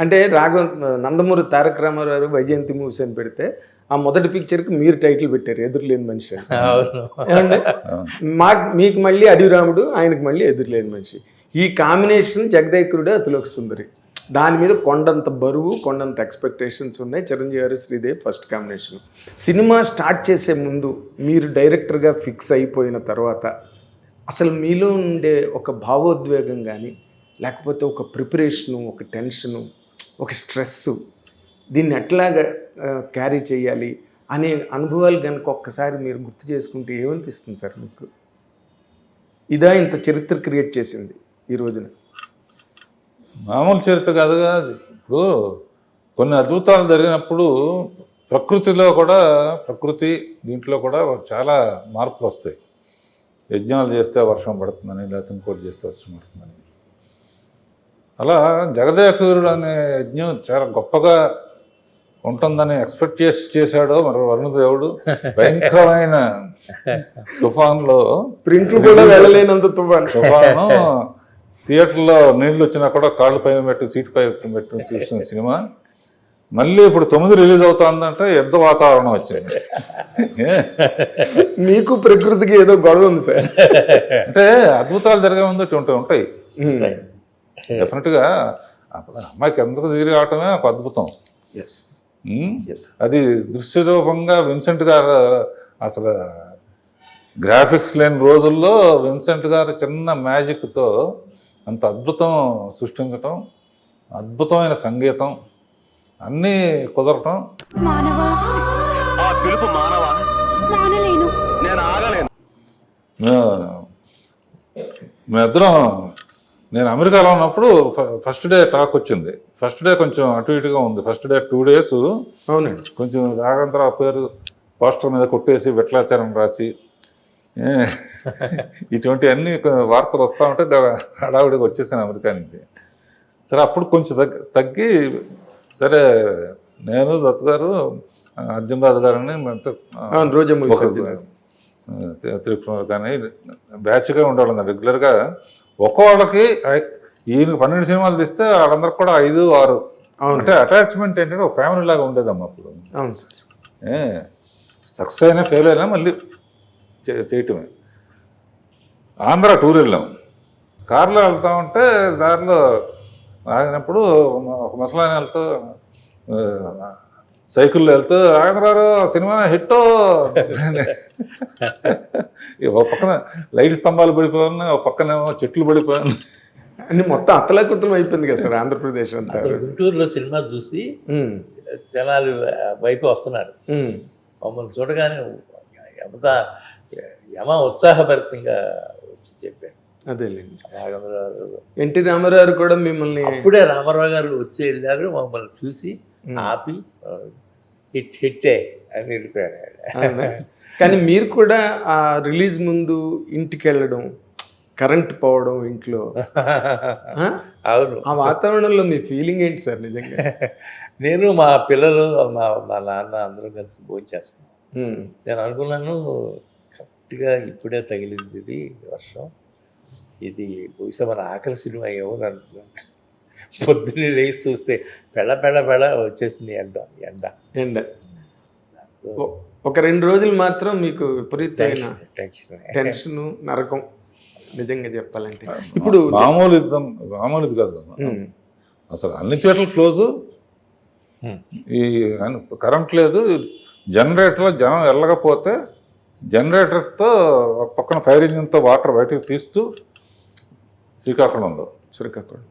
అంటే రాఘవ నందమూరి తారక రామారావు వైజయంతి మూవీస్ అని పెడితే ఆ మొదటి పిక్చర్కి మీరు టైటిల్ పెట్టారు ఎదురులేని మనిషి అని. అవును. ఏమండి? మా మీకు మళ్ళీ అడివిరాముడు ఆయనకు మళ్ళీ ఎదురులేని మనిషి. ఈ కాంబినేషన్ జగదేకురుడు అతిలోక సుందరి. దాని మీద కొండంత బరువు కొండంత ఎక్స్పెక్టేషన్స్ ఉన్నాయి. Chiranjeevi garu Sridevi first combination. Cinema start చేసే ముందు మీరు డైరెక్టర్గా ఫిక్స్ అయిపోయిన తర్వాత అసలు మీలో ఉండే ఒక భావోద్వేగం కానీ లేకపోతే ఒక ప్రిపరేషను ఒక టెన్షను ఒక స్ట్రెస్ దీన్ని ఎట్లాగా క్యారీ చేయాలి అనే అనుభవాలు కనుక ఒక్కసారి మీరు గుర్తు చేసుకుంటే ఏమనిపిస్తుంది సార్ మీకు? ఇదా ఇంత చరిత్ర క్రియేట్ చేసింది ఈ రోజున. మామూలు చరిత్ర కాదు అది. ఇప్పుడు కొన్ని అద్భుతాలు జరిగినప్పుడు ప్రకృతిలో కూడా ప్రకృతి దీంట్లో కూడా చాలా మార్పులు వస్తాయి. యజ్ఞాలు చేస్తే వర్షం పడుతుందని లేకపోతే ఇంకోటి చేస్తే వర్షం పడుతుందని. అలా జగదేకురుడు అనే యజ్ఞం చాలా గొప్పగా ఉంటుందని ఎక్స్పెక్ట్ చేసి చేశాడో మరి వరుణదేవుడు భయంకరమైన తుఫాన్లో ప్రింట్లు కూడా వెళ్ళలేనంత తుఫాను. తుఫాను. థియేటర్లో నీళ్ళు వచ్చినా కూడా కాళ్ళు పైన పెట్టి సీట్ పై పెట్టి చూసిన సినిమా. మళ్ళీ ఇప్పుడు తొమ్మిది రిలీజ్ అవుతుందంటే యుద్ధ వాతావరణం వచ్చింది? మీకు ప్రకృతికి ఏదో గొడవ ఉంది సార్. అంటే అద్భుతాలు జరిగే ముందు ఉంటాయి. డెఫినెట్గా అప్పుడు అమ్మాయికి ఎందుకు దిగి రావటమే ఒక అద్భుతం. ఎస్ ఉమ్? ఎస్ అది దృశ్య రూపంగా విన్సెంట్ గారు అసలు గ్రాఫిక్స్ లేని రోజుల్లో విన్సెంట్ గారు చిన్న మ్యాజిక్తో అంత అద్భుతం సృష్టించటం అద్భుతమైన సంగీతం అన్నీ కుదరటం. మానవా? ఆ పిలుపు మానవా? మానలేను. నేను ఆగలేను. మే- మేమిద్దరం నేను అమెరికాలో ఉన్నప్పుడు ఫస్ట్ డే టాక్ వచ్చింది. ఫస్ట్ డే కొంచెం అటు ఇటుగా ఉంది. ఫస్ట్ డే టూ డేస్ అవునండి. కొంచెం రాఘవేంద్రరావు పేరు పోస్టర్ మీద కొట్టేసి విట్లాచారం రాసి ఇటువంటి అన్ని వార్తలు వస్తూ ఉంటే హడావుడిగా వచ్చేసాను అమెరికా నుంచి. సరే అప్పుడు కొంచెం తగ్గి తగ్గి సరే నేను దత్ గారు అర్జున్ రాజు గారని రోజా త్రిపుర కానీ బ్యాచ్గా ఉండేవాళ్ళం రెగ్యులర్గా ఒక్కోళ్ళకి ఈయన పన్నెండు సినిమాలు తీస్తే వాళ్ళందరికి కూడా ఐదు ఆరు. అంటే అటాచ్మెంట్ ఏంటంటే ఒక ఫ్యామిలీ లాగా ఉండేదమ్మా అప్పుడు. అవును సార్. ఏ సక్సెస్ అయినా ఫెయిల్ అయినా మళ్ళీ చేయటమే. ఆంధ్ర టూర్ వెళ్ళాం. కారులో వెళ్తా ఉంటే దారిలో ఆగినప్పుడు ఒక ముసలాయన వెళ్తూ ఆ, సైకిల్లో వెళ్తూ ఆంధ్రారు సినిమా హిట్. ఒక పక్కన లైట్ స్తంభాలు పడిపోయాను ఒక పక్కనేమో చెట్లు పడిపోయాను. అన్ని మొత్తం అతలాకుతలం అయిపోయింది కదా సార్ ఆంధ్రప్రదేశ్ అంతా. గుంటూరులో సినిమా చూసి జనాలు వైపు వస్తున్నారు. మమ్మల్ని చూడగానే యమత యమ ఉత్సాహభరితంగా వచ్చి చెప్పాడు అదేలేండి ఎన్టీ రామారావు కూడా మిమ్మల్ని అప్పుడే రామారావు గారు వచ్చి వెళ్ళారు మమ్మల్ని చూసి ఆపి హిట్ హిట్టే అని వెళ్ళిపోయాడు? కానీ మీరు కూడా ఆ రిలీజ్ ముందు ఇంటికి వెళ్ళడం కరెంట్ పోవడం ఇంట్లో. ఆ? అవును. ఆ వాతావరణంలో మీ ఫీలింగ్ ఏంటి సార్ నిజంగా? నేను మా పిల్లలు మా మా నాన్న అందరం కలిసి భోజనం చేస్తాం. ఉమ్, నేను అనుకున్నాను కరెక్ట్గా ఇప్పుడే తగిలింది ఇది వర్షం. ఇది బహుశా మన ఆకలి సినిమా ఏమో పొద్దున్నే లేచి చూస్తే పెళ్ళ పెళ్ళ పెళ్ళ వచ్చేసింది ఎండ ఎండ. ఎండ. ఒక రెండు రోజులు మాత్రం మీకు విపరీతమైన టెన్షన్ టెన్షన్ నరకం నిజంగా చెప్పాలంటే. ఇప్పుడు మామూలు యుద్ధం మామూలు ఇది కాదు. అసలు అన్ని చోట్ల క్లోజు. ఈ కరెంట్ లేదు. జనరేటర్లో జనం వెళ్ళకపోతే జనరేటర్తో ఒక పక్కన ఫైర్ ఇంజిన్తో వాటర్ బయటకు తీస్తూ శ్రీకాకుళంలో. శ్రీకాకుళం.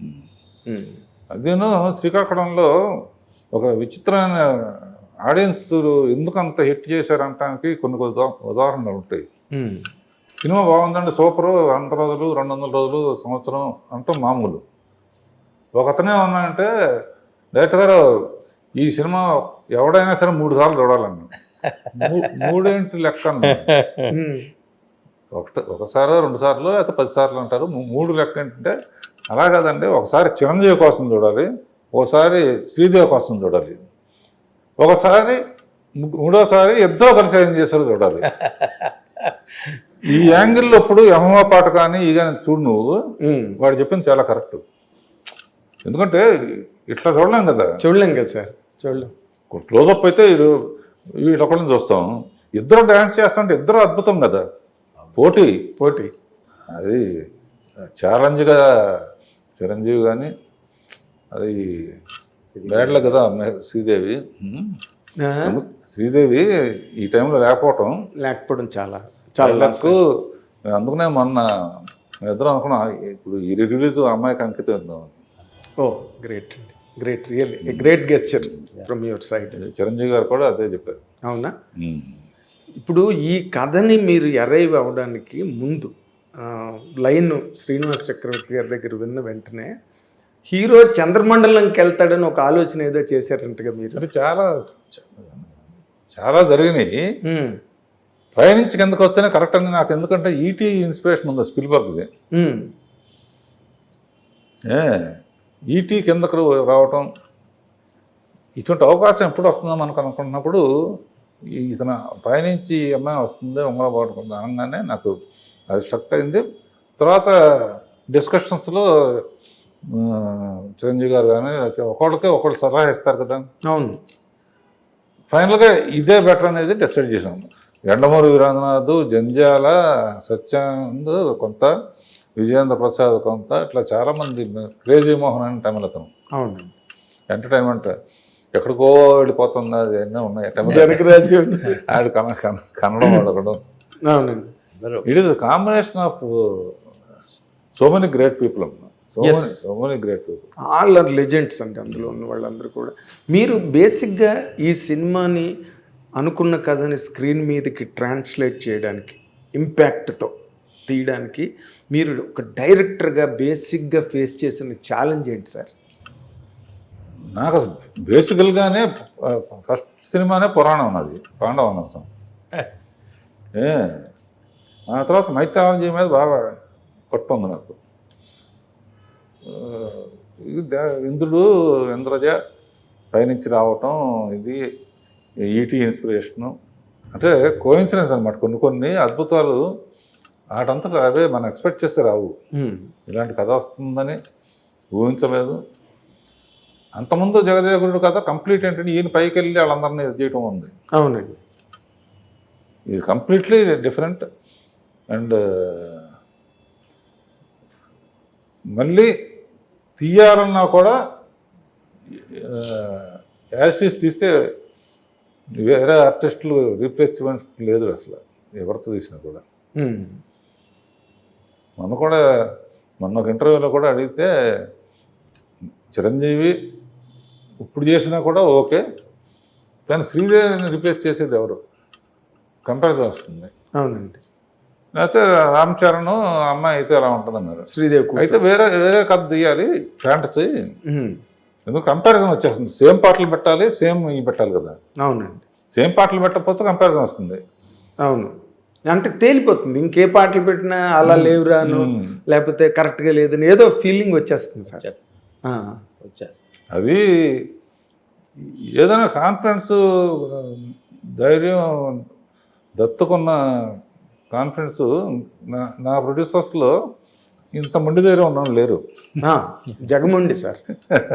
అదేను శ్రీకాకుళంలో ఒక విచిత్రమైన ఆడియన్స్ ఎందుకు అంత హిట్ చేశారంటానికి కొన్ని కొన్ని ఉదా- ఉదాహరణలు ఉంటాయి. సినిమా బాగుందండి సూపరు వంద రోజులు రెండు వందల రోజులు సంవత్సరం అంటూ మామూలు. ఒకతనే ఉన్నాయంటే డైరెక్టర్ గారు ఈ సినిమా ఎవడైనా సరే మూడు సార్లు చూడాలన్నా మూ- మూడేంటి లెక్క ఒకటి ఒకసారి రెండు సార్లు లేకపోతే పది సార్లు అంటారు మూడు లెక్క ఏంటంటే అలా కాదండి. ఒకసారి చిరంజీవి కోసం చూడాలి. ఒకసారి శ్రీదేవి కోసం చూడాలి. ఒకసారి మూడోసారి ఇద్దరు కలిసి ఏం చేశారో చూడాలి. ఈ యాంగిల్లో ఇప్పుడు యమహా పాట కానీ ఈ కానీ చూడు నువ్వు. వాడు చెప్పింది చాలా కరెక్ట్. ఎందుకంటే ఇట్లా చూడలేం కదా. చూడలేం కదా సార్. చూడలేం. క్లోజప్ అయితే వీడొకళ్ళని చూస్తాం. ఇద్దరు డ్యాన్స్ చేస్తుంటే ఇద్దరు అద్భుతం కదా. పోటీ. పోటీ. అది ఛాలెంజ్గా చిరంజీవి కానీ అది బ్యాడ్ల కదా అమ్మాయి శ్రీదేవి. శ్రీదేవి ఈ టైంలో లేకపోవటం. లేకపోవడం చాలా చాలా వాళ్ళకు అందుకనే మొన్న మేము ఇద్దరం అనుకున్నాం ఇప్పుడు ఈ రిలీజ్ అమ్మాయికి అంకితం ఇద్దాం ఓ గ్రేట్ అండి. Great real great gesture from your side. Chiranjeevi garu కూడా అదే చెప్పారు. అవునా. ఇప్పుడు ఈ కథని మీరు అరైవ్ అవ్వడానికి ముందు లైన్ శ్రీనివాస్ చక్రవర్తి గారి దగ్గర విన్న వెంటనే హీరో చంద్రమండలంకి వెళ్తాడని ఒక ఆలోచన ఏదో చేశారంటగా మీరు. చాలా చాలా జరిగినాయి. పైనుంచి కిందకు వస్తేనే కరెక్ట్ అని నాకు ఎందుకంటే ఈటీ ఇన్స్పిరేషన్ ఉంది స్పిల్బర్గ్ది. ఈటీ కిందకు రావటం ఇటువంటి అవకాశం ఎప్పుడు వస్తుందో మనకు అనుకున్నప్పుడు ఈ ఇతను పైనుంచి ఈ అమ్మాయి వస్తుంది ఉంగరం పడుతుంది అనగానే నాకు అది స్ట్రక్ అయింది. తర్వాత డిస్కషన్స్లో చిరంజీవి గారు కానీ ఒకళ్ళకే ఒకళ్ళు సలహా ఇస్తారు కదా. అవును. ఫైనల్గా ఇదే బెటర్ అనేది డిసైడ్ చేసాం ఎండమూరి వీరేంద్రనాథ్ జంజాల సత్యానంద్ కొంత విజయేంద్ర ప్రసాద్ కొంత ఇట్లా చాలామంది క్రేజీ మోహన్ అని తమిళ అతను. అవునండి. ఎంటర్టైన్మెంట్ ఎక్కడికో వెళ్ళిపోతుంది అది అన్నీ ఉన్నాయి ఆడు కన కన- కన్నడం అవునండి. అందరూ. It is combination of so many great people so Yes. Many great people all are legends అండి అందులో ఉన్న వాళ్ళందరూ కూడా. మీరు బేసిక్గా ఈ సినిమాని అనుకున్న కథని స్క్రీన్ మీదకి ట్రాన్స్లేట్ చేయడానికి ఇంపాక్ట్తో తీయడానికి మీరు ఒక డైరెక్టర్గా బేసిక్గా ఫేస్ చేసిన ఛాలెంజ్ ఏంటి సార్? నాకు బేసికల్గానే ఫస్ట్ సినిమానే పురాణం ఉన్నది పాండవనసం ఏ ఆ తర్వాత మైథాలజీ మీద బాగా పట్టు ఉంది నాకు. ఇంద్రుడు ఇంద్రజ పైనుంచి రావటం ఇది ఈటీ ఇన్స్పిరేషను. అంటే కోయిన్సిడెన్స్ అనమాట కొన్ని కొన్ని అద్భుతాలు వాటంతటా అవే మనం ఎక్స్పెక్ట్ చేస్తే రావు. ఇలాంటి కథ వస్తుందని ఊహించలేదు. అంతకుముందు జగదేగుడు కథ కంప్లీట్ ఏంటంటే ఈయన పైకి వెళ్ళి వాళ్ళందరినీ చేయటం ఉంది. అవునండి. ఇది కంప్లీట్లీ డిఫరెంట్ అండ్ మళ్ళీ తీయాలన్నా కూడా యాసిస్ తీస్తే వేరే ఆర్టిస్టులు రీప్లేస్మెంట్ లేదు అసలు ఎవరితో తీసినా కూడా. మొన్న కూడా మొన్న ఒక ఇంటర్వ్యూలో కూడా అడిగితే చిరంజీవి ఇప్పుడు చేసినా కూడా ఓకే. కానీ శ్రీదేవిని రిప్లేస్ చేసేది ఎవరు? కంపారిజన్ వస్తుంది. అవునండి. లేకపోతే రామ్ చరణ్ అమ్మాయి అయితే అలా ఉంటుందన్నారు? శ్రీదేవి కూతురు. అయితే వేరే వేరే కథ తీయాలి ఫ్యాంటసీ. ఎందుకు? కంపారిజన్ వచ్చేస్తుంది. సేమ్ పాటలు పెట్టాలి సేమ్ ఇవి పెట్టాలి కదా. అవునండి. సేమ్ పాటలు పెట్టకపోతే కంపారిజన్ వస్తుంది. అవును. అంటే తేలిపోతుంది. ఇంకే పాటలు పెట్టినా అలా లేవురాను. లేకపోతే కరెక్ట్గా లేదని ఏదో ఫీలింగ్ వచ్చేస్తుంది సార్. వచ్చేస్తుంది. అది ఏదైనా కాన్ఫిడెన్స్ ధైర్యం దత్తుకున్న కాన్ఫిడెన్స్ నా నా ప్రొడ్యూసర్స్లో ఇంత మొండి ధైర్యం ఉన్న లేరు. జగముండి సార్.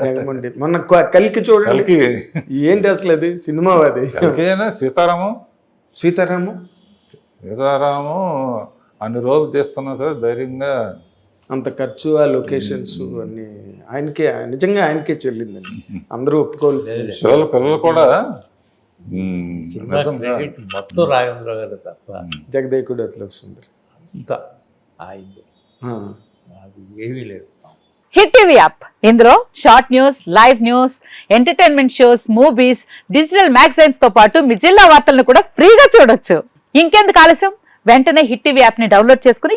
జగముండి. మొన్న కలికి చూడండి. కలికి. ఏంటి అసలు అది? సినిమా అది? కలికైనా సీతారామం. సీతారాము? సీతారామం అన్ని రోజులు చేస్తున్నా సరే ధైర్యంగా అంత ఖర్చు ఆ లొకేషన్స్ అన్ని ఆయనకే నిజంగా ఆయనకే చెల్లిందండి. అందరూ ఒప్పుకోవాల్సింది. పిల్లలు పిల్లలు కూడా మొత్తం రాఘవేంద్ర గారు తప్ప. జగదేకుడు అట్లా వస్తుంది అంతా ఏమీ లేదు. Hit TV app. ఇందులో short news live news entertainment shows movies digital మ్యాగజైన్స్తో పాటు మీ జిల్లా వార్తలను కూడా ఫ్రీగా చూడొచ్చు. ఇంకెందుకు ఆలస్యం? వెంటనే హిట్ టీవీ యాప్ని డౌన్లోడ్ చేసుకుని